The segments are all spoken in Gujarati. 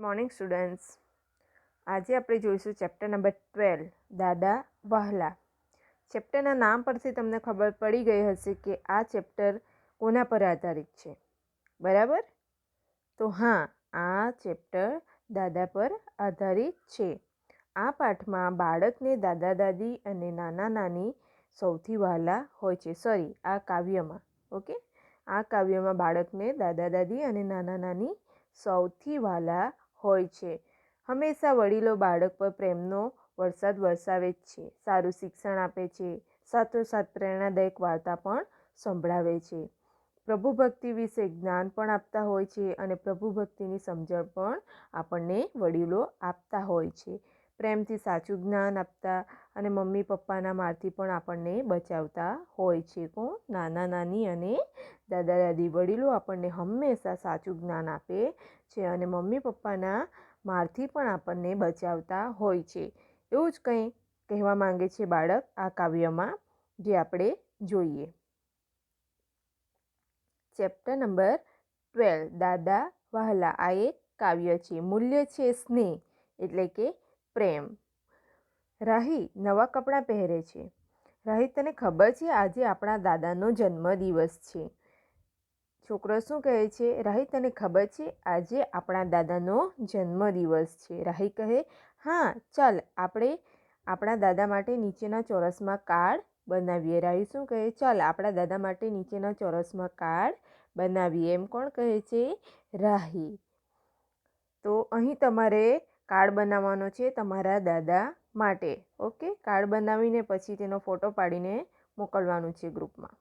મોર્નિંગ સ્ટુડન્ટ્સ આજે આપણે જોઈશું ચેપ્ટર નંબર ટ્વેલ્વ દાદા વહલા. ચેપ્ટરના નામ પરથી તમને ખબર પડી ગઈ હશે કે આ ચેપ્ટર કોના પર આધારિત છે. બરાબર? તો હા, આ ચેપ્ટર દાદા પર આધારિત છે. આ પાઠમાં બાળકને દાદા દાદી અને નાના નાની સૌથી વહાલા હોય છે. સોરી આ કાવ્યમાં. ઓકે આ કાવ્યમાં બાળકને દાદા દાદી અને નાના નાની સૌથી વહાલા હોય છે. હંમેશા વડીલો બાળક પર પ્રેમનો વરસાદ વરસાવે જ છે. સારું શિક્ષણ આપે છે. સાથોસાથ પ્રેરણાદાયક વાર્તા પણ સંભળાવે છે. પ્રભુ ભક્તિ વિશે જ્ઞાન પણ આપતા હોય છે અને પ્રભુ ભક્તિની સમજણ પણ આપણને વડીલો આપતા હોય છે. પ્રેમથી સાચું જ્ઞાન આપતા અને મમ્મી પપ્પાના મારથી પણ આપણને બચાવતા હોય છે કોણ? નાના નાની અને દાદા દાદી વડીલો આપણને હંમેશા સાચું જ્ઞાન આપે છે અને મમ્મી પપ્પાના મારથી પણ આપણને બચાવતા હોય છે. એવું જ કંઈ કહેવા માંગે છે બાળક આ કાવ્યમાં? જે આપણે જોઈએ. ચેપ્ટર નંબર ટ્વેલ્વ, દાદા વહલા આ એક કાવ્ય છે. મૂલ્ય છે સ્નેહ, એટલે કે પ્રેમ. રાહી નવા કપડાં પહેરે છે. રાહી, તને ખબર છે આજે આપણા દાદાનો જન્મદિવસ છે. છોકરો શું કહે છે? રાહી, તને ખબર છે આજે આપણા દાદાનો જન્મદિવસ છે? રાહી કહે, હા, ચાલ, આપણે આપણા દાદા માટે નીચેના ચોરસમાં કાર્ડ બનાવીએ. રાહી શું કહે, ચાલ, આપણા દાદા માટે નીચેના ચોરસમાં કાર્ડ બનાવીએ. એમ કોણ કહે છે? રાહી. તો અહીં તમારે કાર્ડ બનાવવાનો છે તમારા દાદા માટે, ઓકે? કાર્ડ બનાવીને પછી તેનો ફોટો પાડીને મોકલવાનું છે ગ્રુપમાં.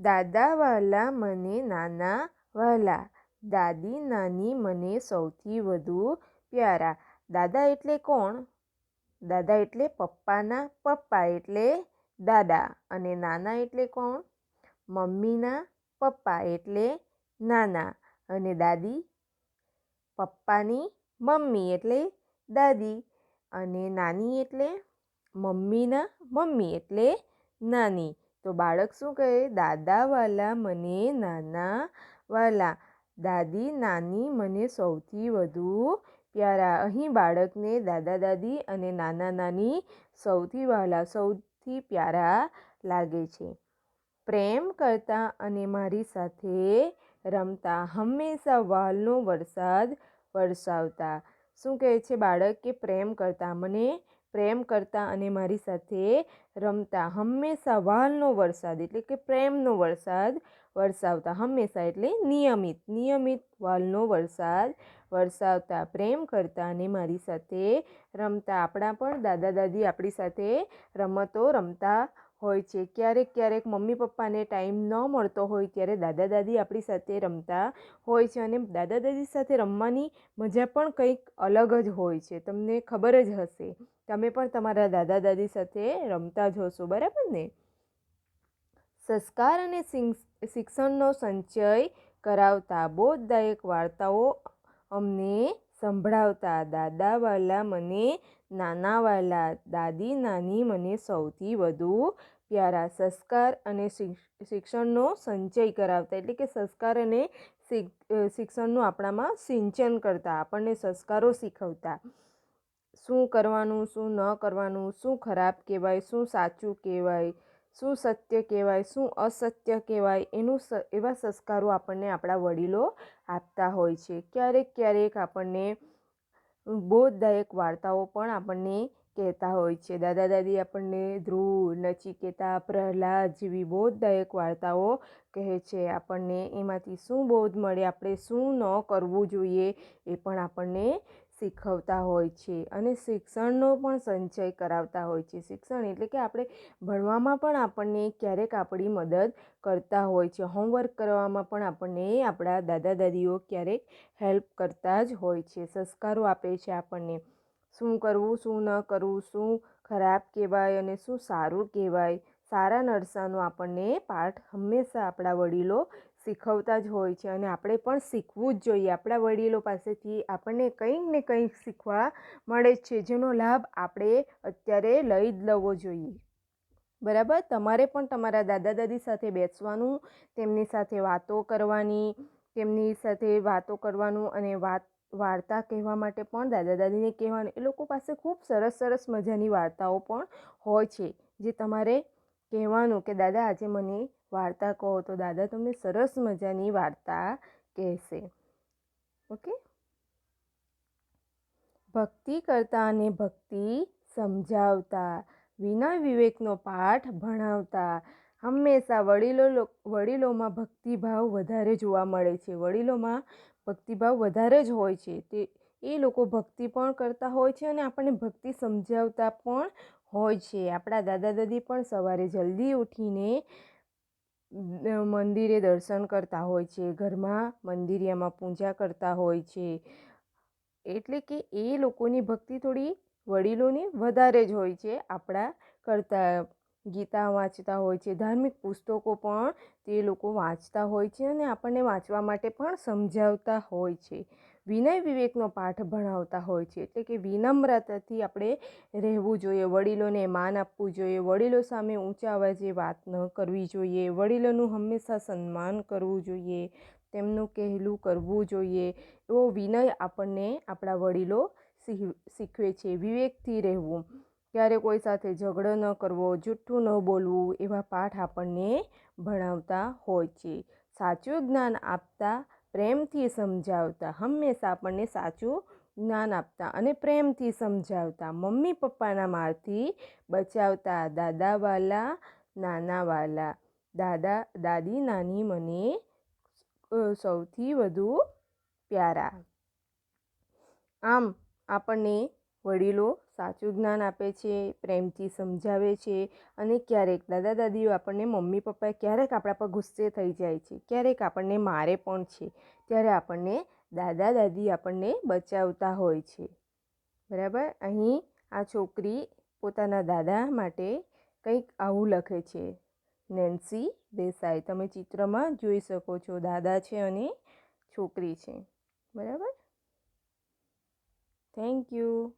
દાદા વહાલા મને, નાના વહાલા દાદી, નાની મને સૌથી વધુ પ્યારા. દાદા એટલે કોણ? દાદા એટલે પપ્પાના પપ્પા એટલે દાદા. અને નાના એટલે કોણ? મમ્મીના પપ્પા એટલે નાના. અને દાદી પપ્પાની મમ્મી એટલે દાદી અને નાની એટલે મમ્મીના મમ્મી એટલે નાની. તો બાળક શું કહે? દાદાવાલા મને નાના વાલા. દાદી નાની મને સૌથી વધુ પ્યારા. અહીં બાળકને દાદા દાદી અને નાના નાની સૌથી વહાલા સૌથી પ્યારા લાગે છે. પ્રેમ કરતા અને મારી સાથે રમતા, હંમેશા વાલનો વરસાદ વરસાવતા. શું કહે છે બાળક કે પ્રેમ કરતા? મને પ્રેમ કરતા અને મારી સાથે રમતા. હંમેશા વાલનો વરસાદ એટલે કે પ્રેમનો વરસાદ વરસાવતા. હંમેશા એટલે નિયમિત નિયમિત વાલનો વરસાદ વરસાવતા. પ્રેમ કરતા અને મારી સાથે રમતા. આપણા પણ દાદા દાદી આપણી સાથે રમતો, રમતા હોય છે. ક્યારેક ક્યારેક મમ્મી પપ્પાને ટાઈમ ન મળતો હોય ત્યારે દાદા દાદી આપણી સાથે રમતા હોય છે અને દાદા દાદી સાથે રમવાની મજા પણ કંઈક અલગ જ હોય છે. તમને ખબર જ હશે. તમે પણ તમારા દાદા દાદી સાથે રમતા જ હશો, બરાબર ને? સંસ્કાર અને શિક્ષણનો સંચય કરાવતા બોધદાયક વાર્તાઓ અમને સંભળાવતા, દાદાવાલા મને, નાનાવાલા, દાદી, નાની મને સૌથી વધુ પ્યારા સંસ્કાર અને શિક્ષણનો સંચય કરાવતા. એટલે કે સંસ્કાર અને શિક્ષણનું આપણામાં સિંચન કરતા, આપણને સંસ્કારો શીખવતા. શું કરવાનું, શું ન કરવાનું, શું ખરાબ કહેવાય, શું સાચું કહેવાય શું સત્ય કહેવાય, શું અસત્ય કહેવાય, એનું એવા સંસ્કારો આપણને આપણા વડીલો આપતા હોય છે. ક્યારેક ક્યારેક આપણને બોધદાયક વાર્તાઓ પણ આપણને કહેતા હોય છે. દાદા દાદી આપણને ધ્રુવ, નચિકેતા, પ્રહલાદ જેવી બોધદાયક વાર્તાઓ કહે છે. આપણને એમાંથી શું બોધ મળે, આપણે શું ન કરવું જોઈએ એ પણ આપણને શીખવતા હોય છે અને શિક્ષણનો પણ સંચય કરાવતા હોય છે. શિક્ષણ એટલે કે આપણે ભણવામાં પણ આપણને ક્યારેક આપણી મદદ કરતા હોય છે. હોમવર્ક કરવામાં પણ આપણને આપણા દાદા દાદીઓ ક્યારેક હેલ્પ કરતા જ હોય છે. સંસ્કારો આપે છે આપણને. શું કરવું, શું ન કરવું, શું ખરાબ કહેવાય અને શું સારું કહેવાય? સારા નરસાનો આપણને પાઠ હંમેશા આપણા વડીલો શીખવતા જ હોય છે અને આપણે પણ શીખવું જ જોઈએ. આપણા વડીલો પાસેથી આપણને કંઈક ને કંઈક શીખવા મળે છે, જેનો લાભ આપણે અત્યારે લઈ જ લેવો જોઈએ. બરાબર? તમારે પણ તમારા દાદા દાદી સાથે બેસવાનું, તેમની સાથે વાતો કરવાની, તેમની સાથે વાતો કરવાનું અને વાત, વાર્તા કહેવા માટે પણ દાદા દાદીને કહેવાનું. એ લોકો પાસે ખૂબ સરસ સરસ મજાની વાર્તાઓ પણ હોય છે, જે તમારે કહેવાનું કે, દાદા, આજે મને વાર્તા કહો તો દાદા તમને સરસ મજાની વાર્તા કહેશે. ઓકે? ભક્તિ કરતા અને ભક્તિ સમજાવતા, વિના વિવેકનો પાઠ ભણાવતા, હંમેશા વડીલો વડીલોમાં ભક્તિભાવ વધારે જોવા મળે છે. વડીલોમાં ભક્તિભાવ વધારે જ હોય છે. તે, એ લોકો ભક્તિ પણ કરતા હોય છે અને આપણને ભક્તિ સમજાવતા પણ હોય છે. આપણા દાદા દાદી પણ સવારે જલ્દી ઉઠીને મંદિરે દર્શન કરતા હોય છે, ઘરમાં મંદિરિયામાં પૂજા કરતા હોય છે. એટલે કે એ લોકોની ભક્તિ થોડી વડીલોની વધારે જ હોય છે, આપણા કરતાં ગીતા વાંચતા હોય છે, ધાર્મિક પુસ્તકો પણ તે લોકો વાંચતા હોય છે અને આપણને વાંચવા માટે પણ સમજાવતા હોય છે. વિનય વિવેકનો પાઠ ભણાવતા હોય છે. એટલે કે વિનમ્રતાથી આપણે રહેવું જોઈએ, વડીલોને માન આપવું જોઈએ, વડીલો સામે ઊંચા અવાજે વાત ન કરવી જોઈએ, વડીલોનું હંમેશા સન્માન કરવું જોઈએ, તેમનું કહેલું કરવું જોઈએ. એવો વિનય આપણને આપણા વડીલો શીખ- શીખવે છે, વિવેકથી રહેવું. ક્યારે કોઈ સાથે ઝઘડો ન કરવો, જૂઠ્ઠું ન બોલવું, એવા પાઠ આપણને ભણાવતા હોય છે. સાચું જ્ઞાન આપતા પ્રેમથી સમજાવતા, હંમેશા આપણને સાચું જ્ઞાન આપતા અને પ્રેમથી સમજાવતા. મમ્મી પપ્પાના મારથી બચાવતા, દાદાવાલા, નાનાવાલા. દાદા, દાદી, નાની મને સૌથી વધુ પ્યારા. આમ આપણને વડીલો સાચું જ્ઞાન આપે છે, પ્રેમથી સમજાવે છે અને ક્યારેક દાદા દાદીઓ આપણને મમ્મી પપ્પા ક્યારેક આપણા પર ગુસ્સે થઈ જાય છે, ક્યારેક આપણને મારે પણ છે, ત્યારે આપણને દાદા દાદી આપણને બચાવતા હોય છે. બરાબર? અહીં આ છોકરી પોતાના દાદા માટે કંઈક આવું લખે છે, નેન્સી દેસાઈ, તમે ચિત્રમાં જોઈ શકો છો, દાદા છે અને છોકરી છે. બરાબર? Thank you.